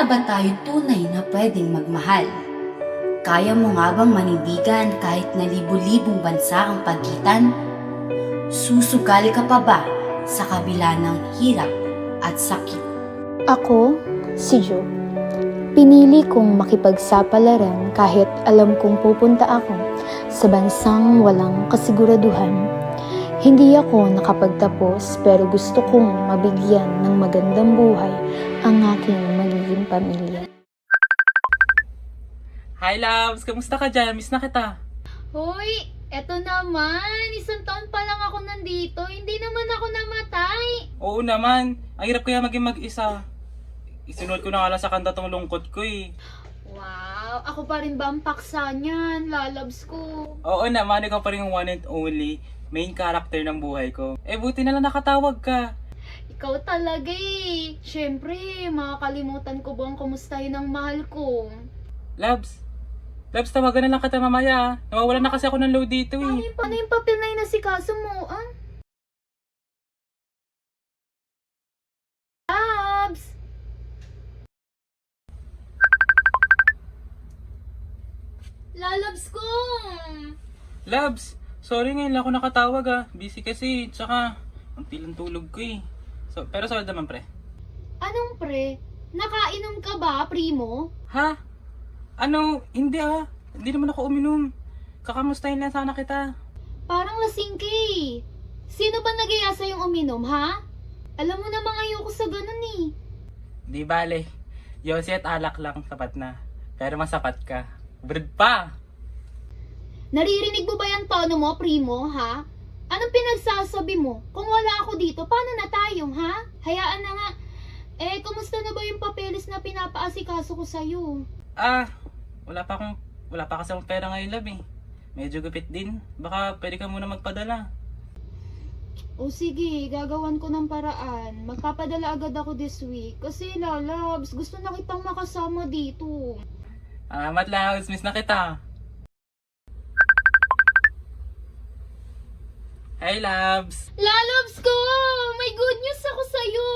Ba tayo tunay na pwedeng magmahal? Kaya mo nga bang manindigan kahit na libu-libong bansa ang pagitan? Susugal ka pa ba sa kabila ng hirap at sakit? Ako, si Jo. Pinili kong makipagsapalaran kahit alam kong pupunta ako sa bansang walang kasiguraduhan. Hindi ako nakapagtapos pero gusto kong mabigyan ng magandang buhay ang aking magiging pamilya. Hi loves! Kamusta ka dyan? Miss na kita. Hoy, eto naman. Isang taon pa lang ako nandito. Hindi naman ako namatay. Oo naman. Ang hirap kaya maging mag-isa. Isunod ko na nga lang sa kanta tong lungkot ko eh. Wow, ako pa rin ba ang paksa niyan? Lalabs ko. Oo naman, ikaw pa rin yung one and only main character ng buhay ko. Eh buti na lang nakatawag ka. Ikaw talaga eh. Siyempre, makakalimutan ko bang kumustahin ang mahal ko? Labs, Labs, tawagan na lang kita mamaya. ah. Nawawalan na kasi ako ng load dito Ano eh. yung, ano yung papel na inasikaso mo, ah? Labs! Lalabs ko! Labs, sorry ngayon lang ako nakatawag ah. Busy kasi, tsaka ang tilang tulog ko eh. So, pero sorry naman pre. Anong pre? Nakainom ka ba, primo? Ha? Ano? Hindi ah. Hindi naman ako uminom. Kakamustahin lang sana kita. Parang lasing ka eh. Sino ba nagaya yung uminom, ha? Alam mo namang ayoko sa ganun eh. Di bale. Yossi at alak lang sapat na. Pero masapat ka. Bread pa! Naririnig mo ba yung tono mo, primo, ha? Anong pinagsasabi mo? Kung wala ako dito, paano na tayo, ha? Hayaan na nga. Eh, kumusta na ba yung papeles na pinapaasikaso ko sa'yo? Ah, wala pa akong, wala pa kasi akong pera ngayon, love eh. Medyo gupit din. Baka pwede ka muna magpadala. O sige, gagawan ko ng paraan. Magpapadala agad ako this week. Kasi, lalabs, gusto na kitang makasama dito. Alamat lang, miss na kita. Hey, loves! Lalabs ko! May good news ako sa'yo!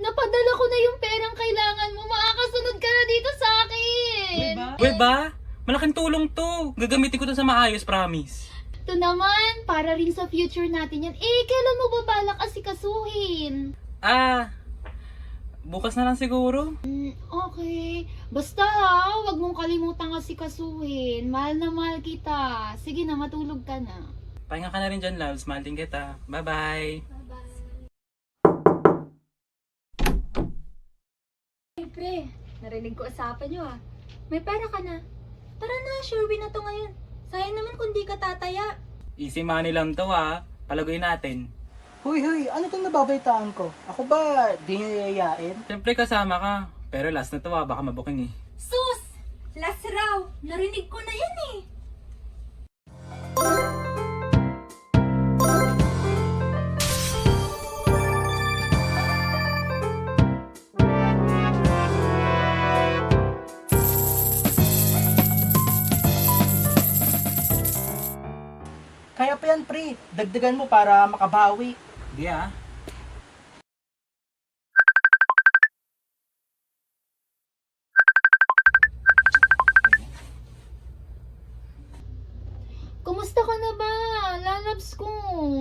Napadala ko na yung perang kailangan mo. Makakasunod ka na dito sa akin! Uy ba? Malaking tulong to. Gagamitin ko to sa maayos, promise. Ito naman, para rin sa future natin yan. Eh, kailan mo ba balak asikasuhin? Ah, bukas na lang siguro. Hmm, okay. Basta ha, wag mong kalimutan asikasuhin. Mahal na mahal kita. Sige na, matulog ka na. Pahinga ka na rin dyan, loves. Mahal din kita. Bye-bye. Ay, pre, narinig ko usapan nyo ah. May pera ka na. Tara na, sure win na to ngayon. Sayang naman kung di ka tataya. Easy money lang to, ha. Palagoy natin. Huy, huy, ano itong nababaitaan ko? Ako ba, di niyo yayain? Siyempre kasama ka. Pero last na to, ha. Baka mabuking eh. Sus! Last raw! Narinig ko na yan eh. Kaya pa yan, pre. Dagdagan mo para makabawi. Di, ha. Kumusta ka na ba? Lalabs ko.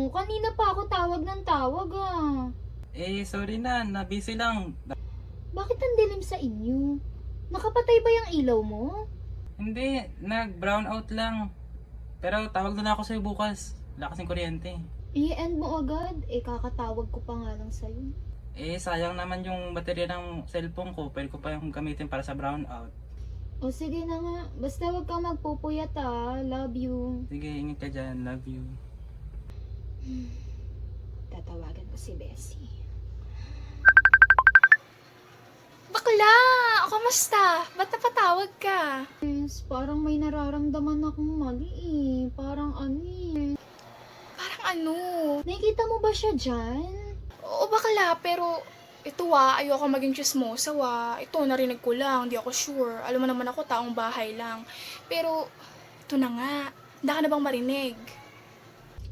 Kanina pa ako tawag ng tawag ah. Eh, sorry na. Na-busy lang. Bakit ang dilim sa inyo? Nakapatay ba yung ilaw mo? Hindi. Nag-brown out lang. Pero tawag na, ako sa'yo bukas. Wala kasing kuryente. I-end mo agad. Eh, kakatawag ko pa nga lang sa'yo. Eh, sayang naman yung baterya ng cellphone ko. Pwede ko pa yung gamitin para sa brown out. O sige na nga. Basta wag kang magpupuyat ah. Love you. Sige, ingat ka dyan. Love you. Tatawagan ko si Bessie. Bakla! Kamusta? Ba't napatawag ka? Yes, parang may nararamdaman akong mali eh. Parang ano eh. Parang ano? Nakikita mo ba siya dyan? Oo, bakla, pero ito ah, ayoko maging chismosa ah. Ito, narinig ko lang, di ako sure. Alam mo naman ako, taong bahay lang. Pero, ito na nga. Handa ka na bang marinig?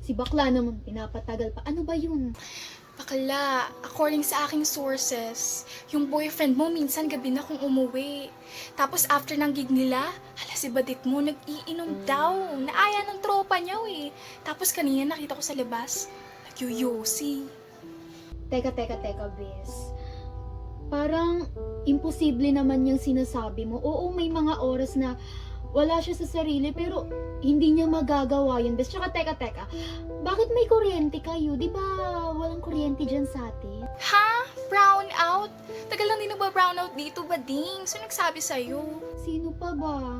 Si bakla naman, pinapatagal pa. Ano ba yun? Bakla, according sa aking sources, yung boyfriend mo minsan gabi na kung umuwi. Tapos after ng gig nila, hala si Badit mo nag-iinom daw. Naaya ng tropa niya eh. Tapos kanina nakita ko sa labas, nagyuyosi. Teka, teka, teka, bes. Parang imposible naman yung sinasabi mo. Oo, may mga oras na wala siya sa sarili pero hindi niya magagawa yun, bes. Tsaka, teka, teka. Bakit may kuryente kayo? Di ba walang kuryente dyan sa atin? Ha? Brown out? Tagal lang din nagba-brown out dito, Bading. So nagsabi sa'yo? Sino pa ba?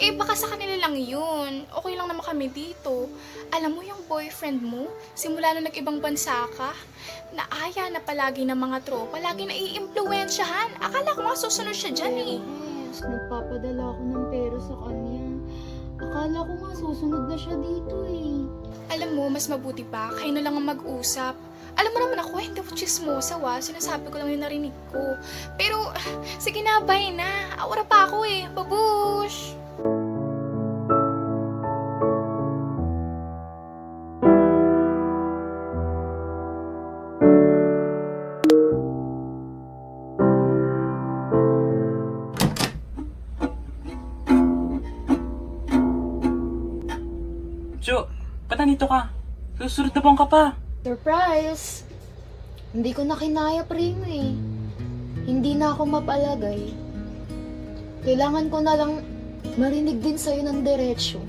Eh, baka sa kanila lang yun. Okay lang naman kami dito. Alam mo yung boyfriend mo, simula nung nag-ibang bansa ka, naaya na palagi ng mga tropa, lagi na iimpluwensyahan. Akala ko nga susunod siya dyan eh. Yes, nagpapadala ako ng pera sa kanya. Akala ko nga susunod na siya dito eh. Alam mo, mas mabuti pa, kayo na lang ang mag-usap. Alam mo naman ako, hindi ako chismosa wa. Sinasabi ko lang yung narinig ko. Pero, sige na, bye na. Aura pa ako eh. Babush! Jo, ba't nandito ka? Susunod na bang ka pa? Surprise! Hindi ko na kinaya, primo eh. Hindi na ako mapalagay. Kailangan ko na lang marinig din sa'yo ng diretsyo.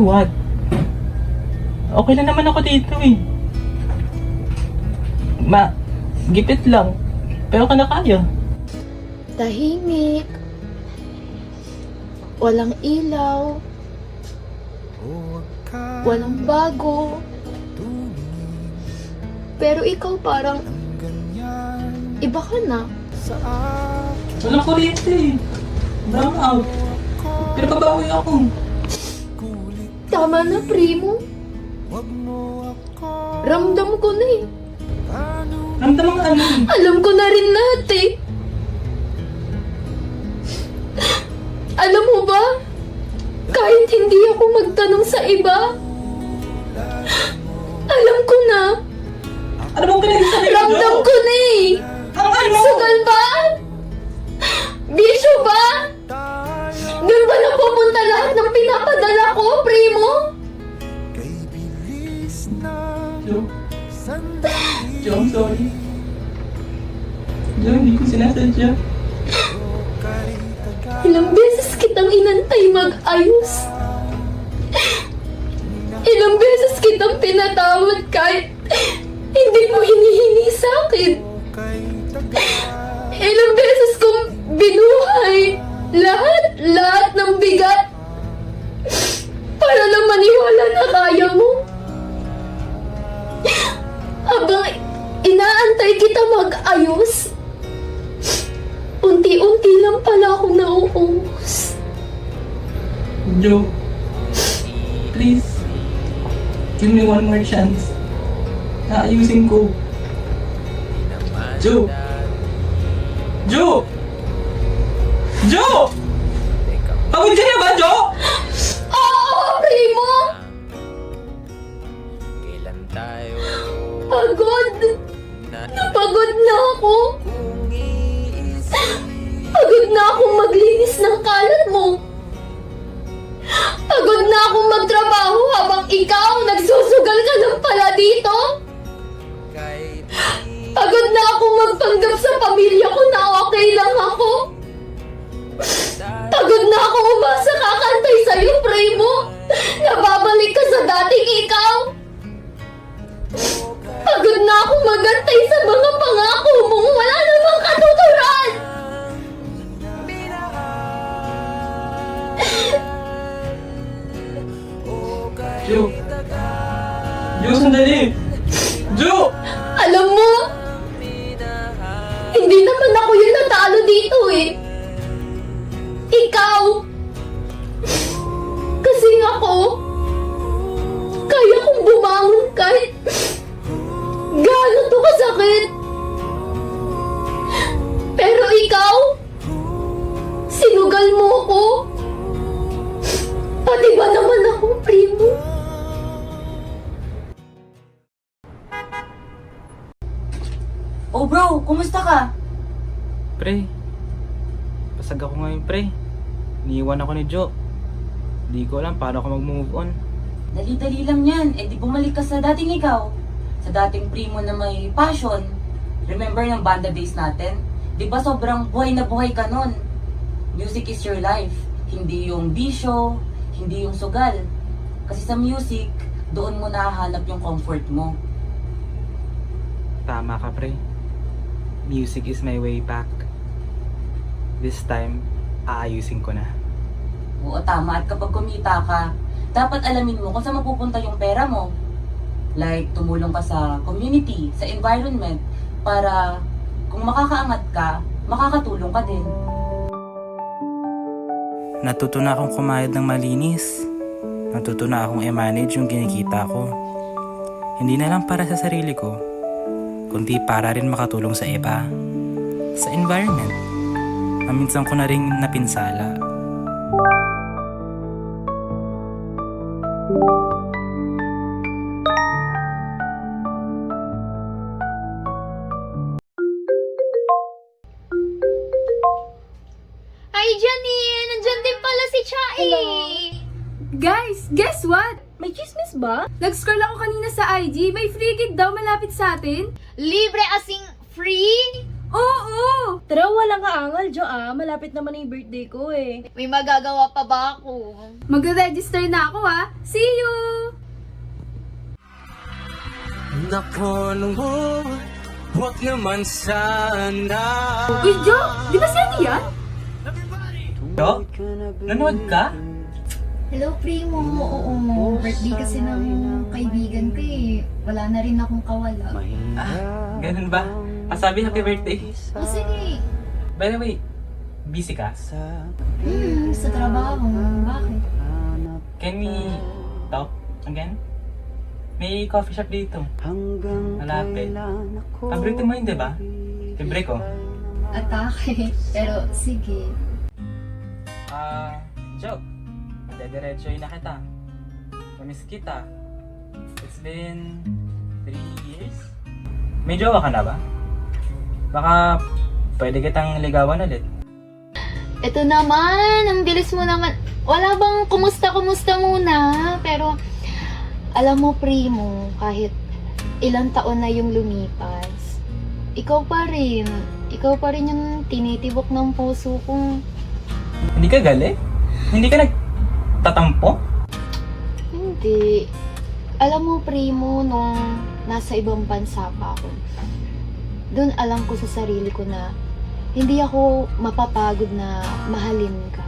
What? Okay lang naman ako dito eh. Ma, gipit lang. Pero ka na kaya. Tahimik. Walang ilaw. Walang bago. Pero ikaw parang iba ka na. Walang kuryente. Brown out. Pero babawi ako. Tama na, primo. Ramdam ko na eh. Ramdam ang ano. Alam ko na rin lahat eh. Hindi ako magtanong sa iba, alam ko na. Ano bang pinagsasabi mo, Ramdam ko na eh. Ang ano? Sugal ba? Bisyo ba? Doon ba napupunta lahat ng pinapadala ko, primo? Jo? Jo, I'm sorry. Jo, hindi ko sinasadya. Ilang beses kitang inantay mag-ayos. Ilang beses kitang pinatawad kahit hindi mo hinihingi sa akin. Ilang beses kong binuhay lahat, lahat ng bigat para lang maniwala na kaya mo. Habang inaantay kita mag-ayos, unti-unti lang pala ako nauubos. Jo, please, give me one more chance. Naayusin ko. Jo! Jo! Jo! Pagod ka na ba, Jo? Magtrabaho habang ikaw nagsusugal ka ng pala dito! Pagod na akong magpanggap sa pamilya ko na okay lang ako! Pagod na akong umasa kakantay sa'yo, primo! Nababalik ka sa dating ikaw! Pagod na akong magantay sa mga pangako mong wala namang katuturan! Jo! Jo, sandali! Jo! Kumusta ka? Pre, pasag ako ngayon pre. Iniiwan ako ni Joe. Di ko alam paano ako mag-move on. Dali-dali lang yan. Eh di bumalik ka sa dating ikaw. Sa dating primo na may passion. Remember yung banda days natin? Di ba sobrang buhay na buhay ka nun? Music is your life. Hindi yung bisyo, hindi yung sugal. Kasi sa music, doon mo nahahanap yung comfort mo. Tama ka pre. Music is my way back. This time, aayusin ko na. Oo, tama. At kapag kumita ka, dapat alamin mo kung saan mapupunta yung pera mo. Like, tumulong ka sa community, sa environment, para kung makakaangat ka, makakatulong ka din. Natuto na akong kumayad ng malinis. Natuto na akong i-manage yung kinikita ko. Hindi na lang para sa sarili ko, kundi para rin makatulong sa iba. Sa environment, na minsan ko na rin napinsala. Ay, Janine! Nandyan din pala si Chai! Guys, guess what? May chismis ba? Nag-scroll ako kanina sa IG, may free gig daw malapit sa atin. Libre asing free? Oo! Tara, walang kaangal, Jo ah. Malapit naman na yung birthday ko eh. May magagawa pa ba ako? Magre-register na ako ah. See you! Nako mo, huwag naman sana. Uy, Jo! Di ba si yan? Jo, nanood ka? Hello, Primo. Oo, birthday kasi ng kaibigan ko eh. Wala na rin akong kawala. Ganun ba? Pasabi happy birthday. O sige. By the way, busy ka? Hmm, sa trabaho. Bakit? Can we talk again? May coffee shop dito. Malapit. Paborito mo yun, di ba? Libre ko. Atake. Pero sige. Ah, Joe. Dediretsoy na kita. Namiss kita. It's been three years. May jowa ka na ba? Baka pwede kitang ligawan ulit. Ito naman, ang bilis mo naman. Wala bang kumusta-kumusta muna? Pero, alam mo, Primo, kahit ilang taon na yung lumipas, ikaw pa rin. Ikaw pa rin yung tinitibok ng puso ko. Hindi ka gali? Hindi ka nagtatampo? Hindi. Alam mo, Primo, nung nasa ibang bansa pa ako, doon alam ko sa sarili ko na hindi ako mapapagod na mahalin ka.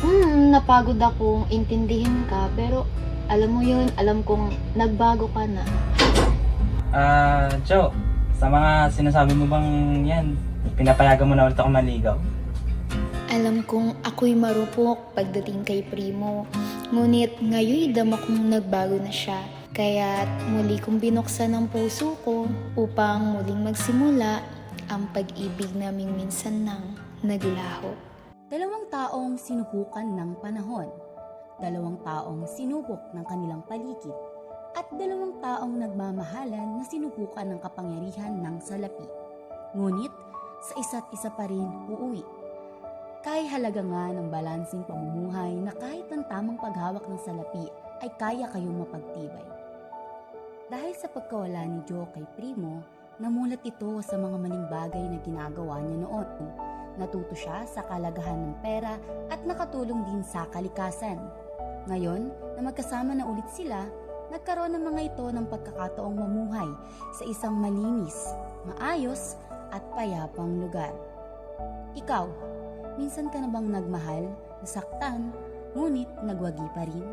Hmm, napagod akong intindihin ka, pero alam mo yun, alam kong nagbago ka na. Ah, Joe. Sa mga sinasabi mo bang yan, pinapayagan mo na ulit ako maligaw? Alam kong ako'y marupok pagdating kay Primo. Ngunit ngayon dama kong nagbago na siya. Kaya't muli kong binuksan ang puso ko upang muling magsimula ang pag-ibig naming minsan nang naglaho. Dalawang taong sinubukan ng panahon. Dalawang taong sinubok ng kanilang paligid. At dalawang taong nagmamahalan na sinubukan ng kapangyarihan ng salapi. Ngunit, sa isa't isa pa rin uuwi. Kay halaga nga ng balansing pamumuhay na kahit ang tamang paghawak ng salapi ay kaya kayong mapagtibay. Dahil sa pagkawala ni Joe kay Primo, namulat ito sa mga maling bagay na ginagawa niya noon. Natuto siya sa kalagahan ng pera at nakatulong din sa kalikasan. Ngayon, na magkasama na ulit sila, nagkaroon ng mga ito ng pagkakataong mamuhay sa isang malinis, maayos at payapang lugar. Ikaw, minsan ka na bang nagmahal, nasaktan, ngunit nagwagi pa rin?